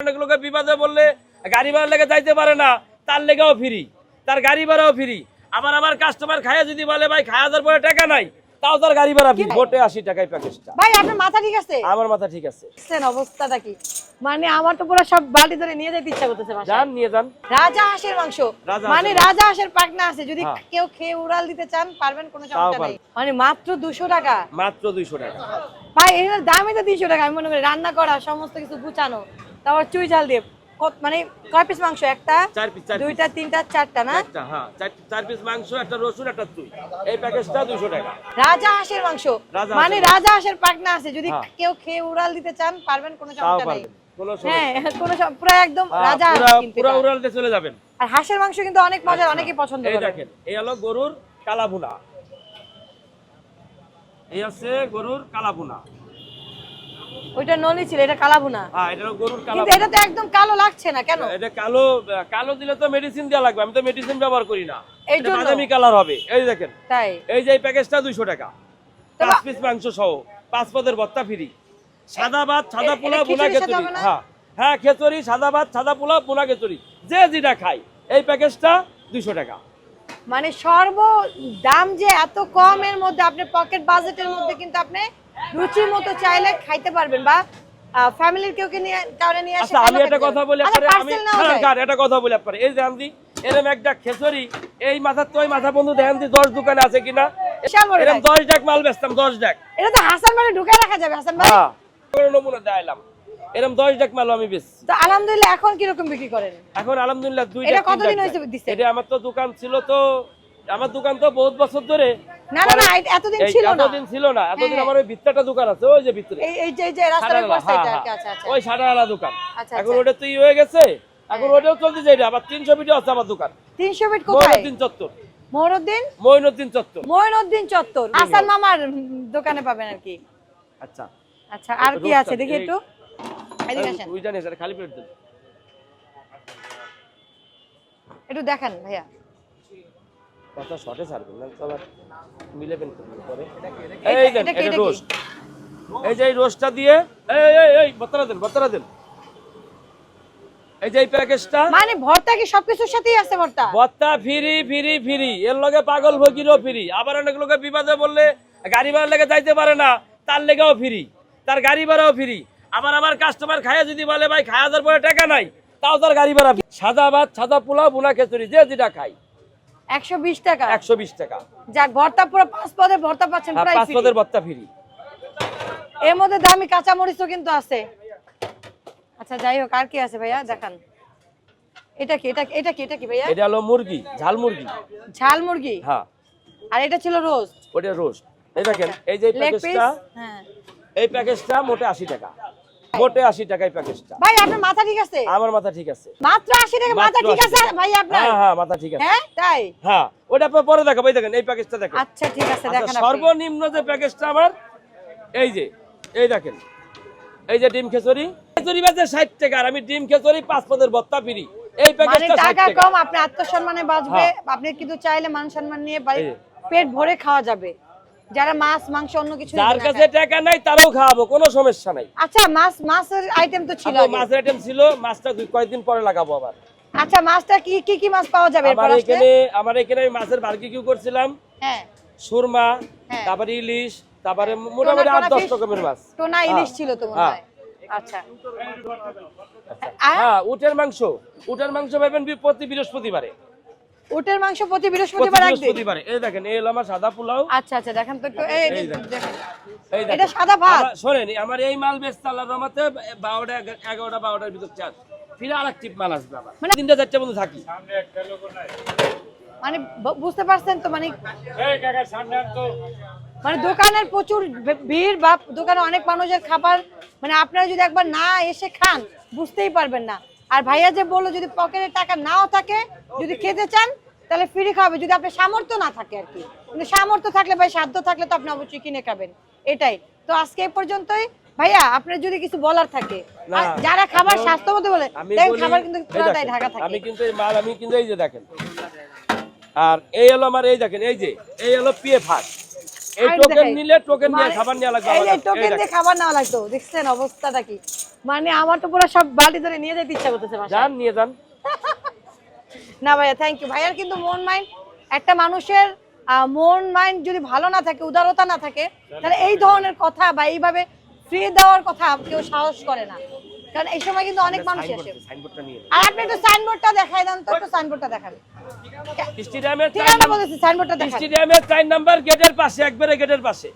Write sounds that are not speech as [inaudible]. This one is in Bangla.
অনেক লোকে বিপদে বললে গাড়ি ভাড়া লেগে যাইতে পারে না, তার লেগেও ফ্রি, তার গাড়ি ভাড়াও ফ্রি। আবার আমার কাস্টমার খায়া যদি বলে, ভাই খাওয়া পরে টাকা নাই। তাও তার গাড়ি ভাড়া ফ্রি গোটে আশি টাকায় প্যাকেজটা ভাই আপনার মাথা ঠিক আছে? আমার মাথা ঠিক আছে। দেখছেন অবস্থাটা কি? মানে আমার তো পুরো সব ধরে নিয়ে যেতে ইচ্ছা করতেছে। যান নিয়ে যান। রাজা হাঁসের মাংস। মানে রাজা হাঁসের পাকনা আছে। যদি হ্যাঁ। কেউ খেয়ে উড়াল দিতে চান পারবেন কোনো সমস্যা নেই। মানে মাত্র দুশো টাকা। মাত্র দুইশো টাকা। ভাই এর দামই তো দুইশো টাকা। আমি মনে করি রান্না করা সমস্ত কিছু গুছানো তারপর চুই ঝাল দিয়ে মানে কয় পিস মাংস? একটা দুইটা তিনটা চারটা না? হ্যাঁ চার- পিস মাংস একটা রসুন একটা তুই। এই প্যাকেজটা দুইশো টাকা। রাজা হাঁসের মাংস। মানে রাজা হাঁসের পাকনা আছে। যদি হ্যাঁ। কেউ খেয়ে উড়াল দিতে চান পারবেন কোনো সমস্যা নেই। হ্যাঁ কোনো পুরো একদম হ্যাঁ, রাজা পুরা চলে যাবেন। আর হাঁসের মাংস কিন্তু অনেক মজার অনেকেই পছন্দ এই করে। দেখেন এই হলো গরুর কালাভুনা। এই আছে গরুর কালাভুনা। ওইটা নলি ছিল এটা হ্যাঁ এটা গরুর কিন্তু এটা তো একদম কালো লাগছে না কেন? এটা কালো কালো দিলে তো মেডিসিন দেওয়া লাগবে আমি তো মেডিসিন ব্যবহার করি না। এই এটা জন্য? বাদামি কালার হবে এই দেখেন। তাই। এই যে এই প্যাকেজটা দুইশো টাকা। পাঁচ পিস মাংস সহ পাঁচ পদের ভর্তা ফ্রি সাদা ভাত সাদা পোলাও বোনা খেচুড়ি হ্যাঁ। হ্যাঁ সাদা ভাত সাদা পোলাও বোনা খেচুড়ি। যে যেটা খাই এই প্যাকেজটা দুইশো টাকা। মানে সর্ব দাম যে এত কমের মধ্যে আপনি পকেট বাজেটের মধ্যে কিন্তু আপনি রুচি মতো চাইলে খাইতে পারবেন বা ফ্যামিলির কেউ কে নিয়ে কাউরে নিয়ে আসে আচ্ছা আমি একটা কথা বলি আচ্ছা, আপনারে, আমি নেওয়া হ্যাঁ, একটা কথা বলি আপনার। এই জান দি এরম একটা খেচুড়ি এই মাথা তো ওই মাথা বন্ধু দেখেন দি দশ দোকানে আছে কিনা? bag। দশ ডাক মাল বেচতাম দশ ডাক এটা তো হাসান বাড়ি ঢুকায় রাখা যাবে হাসান ভাই। হ্যাঁ। কোনো নমুনা দেখাইলাম এরম দশ ডাক মাল আমি বেচছি। তো আলহামদুলিল্লাহ এখন কীরকম বিক্রি করেন? এখন আলহামদুলিল্লাহ দুই এটা কতদিন হয়েছে দিছে? এটা আমার তো দোকান ছিল তো আমার দোকান তো বহুত বছর ধরে। না না না এতদিন ছিল না। এতদিন ছিল না। এতদিন হ্যাঁ। আমার ওই ভিতরটা দোকান আছে ওই যে ভিতরে। এই যে এই যে রাস্তার হ্যাঁ, আর কি আচ্ছা আচ্ছা ওই সাদাওয়ালা দোকান। আচ্ছা, এখন আচ্ছা। ওটা তুই হয়ে গেছে এখন ওটাও চলতে আবার তিনশো ভিডিও আছে আমার দোকান। 300 ফিট কোথায়? চত্বর। মহিনুদ্দিন চত্বর। মহিনুদ্দিন চত্বর। হাসান মামার দোকানে পাবেন আর কি। আচ্ছা। আচ্ছা আর কি আছে? দেখি একটু। এদিকে আসেন। ওই জানিস খালি প্লেট দেন। একটু দেখান ভাইয়া। কথা শর্টে ছাড়বেন না তো আবার মিলেবেন পরে। এই দেন এটা? রোস্ট। এই যে এই রোস্টটা দিয়ে এই এই এই বত্তরা দেন বত্তরা দেন। এই যে এই প্যাকেজটা মানে ভর্তা কি সবকিছুর সাথেই আছে ভর্তা? ভত্তা ফিরি ফিরি ফিরি। এর লগে পাগল ভগিরও ফিরি। আবার অনেক লোকে বিপদে বললে গাড়ি ভাড়া লেগে যাইতে পারে না তার লেগেও ফিরি। তার গাড়ি ভাড়াও ফিরি। আবার আমার কাস্টমার খায়া যদি বলে ভাই খাওয়া পরে টাকা নাই তাও তার গাড়ি ভাড়া। সাদা ভাত সাদা পোলাও বুনা খেচুড়ি যে যেটা খাই একশো বিশ টাকা। একশো বিশ টাকা। যাক ভর্তা পুরো পাঁচ পদে ভর্তা পাচ্ছেন প্রায় পাঁচ পদের ভত্তা ফিরি। এর মধ্যে দামি কাঁচা মরিচও কিন্তু আছে। আচ্ছা যাই হোক আর কি আছে ভাইয়া? দেখান। এটা কি এটা এটা কি এটা কি ভাইয়া? এটা হলো মুরগি ঝাল মুরগি। ঝাল মুরগি? হ্যাঁ। আর এটা ছিল রোস্ট। ওটা রোস্ট। এই দেখেন এই যে প্যাকেজটা হ্যাঁ। এই প্যাকেজটা মোটে আশি টাকা। মোটে আশি টাকা এই প্যাকেজটা ভাই আপনার মাথা ঠিক আছে? আমার মাথা ঠিক আছে। মাত্র আশি টাকা মাথা ঠিক আছে ভাই আপনার? হ্যাঁ হ্যাঁ মাথা ঠিক আছে। হ্যাঁ তাই? হ্যাঁ ওটা পরে দেখাবো। এই দেখেন এই প্যাকেজটা দেখেন। আচ্ছা ঠিক আছে আচ্ছা, দেখেন আপনি। সর্বনিম্ন যে প্যাকেজটা আমার এই যে এই দেখেন। এই যে ডিম খেচুরি খেচুরি বাজে ষাট টাকা আর আমি ডিম খেচুরি পাঁচ পদের ভত্তা ফিরি এই মানে প্যাকেজটা ষাট টাকা টাকা। কম আপনি আত্মসম্মানে বাঁচবে। হ্যাঁ। আপনি কিন্তু চাইলে মান সম্মান নিয়ে পেট ভরে খাওয়া যাবে। যারা মাছ মাংস অন্য কিছু যার কাছে টাকা নাই তারাও খাওয়াবো কোনো সমস্যা নাই। আচ্ছা মাছ মাছের আইটেম তো ছিল মাছের আইটেম ছিল মাছটা দুই কয়েকদিন পরে লাগাবো আবার। আচ্ছা মাছটা কি কি কি মাছ পাওয়া যাবে আমার এখানে আমার এখানে আমি মাছের বারবিকিউ করছিলাম। হ্যাঁ। সুরমা হ্যাঁ। তারপরে ইলিশ তারপরে মোটামুটি আট দশ রকমের মাছ। টোনা ইলিশ হ্যাঁ, ছিল তো মনে হ্যাঁ। হয়। আচ্ছা। হ্যাঁ উটের মাংস। উটের মাংস পাবেন বি- প্রতি বৃহস্পতিবারে। উটের মাংস প্রতি প্রতি বৃহস্পতিবার বৃহস্পতিবারে। এই দেখেন এই হলো আমার সাদা পোলাও। আচ্ছা আচ্ছা দেখেন তো একটু এই এই দেখেন। এটা সাদা ভাত। আমার- শোনেন আমার এই মাল বেচতে আল্লাহ রহমতে বারোটা এগা- এগারোটা বারোটার ভিতর চার। ফিরে আর এক টিপ মাল আসবে আবার। মানে- তিনটা চারটা বন্ধু থাকি। মানে বুঝতে পারছেন তো মানে মানে দোকানের প্রচুর ভিড় বা দোকানে অনেক মানুষের খাবার মানে আপনারা যদি একবার না এসে খান বুঝতেই পারবেন না। আর ভাইয়া যে বলল যদি পকেটে টাকা নাও থাকে যদি খেতে চান তাহলে ফ্রি খাবে যদি আপনার সামর্থ্য না থাকে আর কি। কিন্তু সামর্থ্য থাকলে ভাই সাধ্য থাকলে তো আপনি অবশ্যই কিনে খাবেন। এটাই। তো আজকে এই পর্যন্তই। ভাইয়া আপনার যদি কিছু বলার থাকে যারা খাবার স্বাস্থ্য মতো বলে খাবার কিন্তু ঢাকা থাকে। আমি কিন্তু মাল আমি কিন্তু এই যে দেখেন। আর এই হলো আমার এই দেখেন এই যে এই হলো পিএফ হাট। এই টোকেন নিলে টোকেন দিয়ে মানে খাবার নেওয়া লাগবে এই যে আমার কাছে। এই টোকেন দিয়ে খাবার নেওয়া লাগতো দেখছেন অবস্থাটা কি? মানে আমার তো পুরো সব বালতি ধরে নিয়ে যেতে ইচ্ছা করতেছে বাসায়। যান নিয়ে যান। [laughs] না ভাইয়া থ্যাংক ইউ ভাইয়ার কিন্তু মন মাইন্ড একটা মানুষের মন মাইন্ড যদি ভালো না থাকে উদারতা না থাকে তাহলে এই ধরনের কথা বা এইভাবে ফ্রি দেওয়ার কথা কেউ সাহস করে না। কারণ এই সময় কিন্তু অনেক মানুষ আসে। সাইনবোর্ডটা নিয়ে আর আপনি একটু সাইনবোর্ডটা দেখাই দেন তো একটু সাইনবোর্ডটা দেখান। স্টেডিয়ামের বলেছি সাইনবোর্ডটা দেখান। স্টেডিয়ামের চার নাম্বার গেটের পাশে একবারে গেটের পাশে।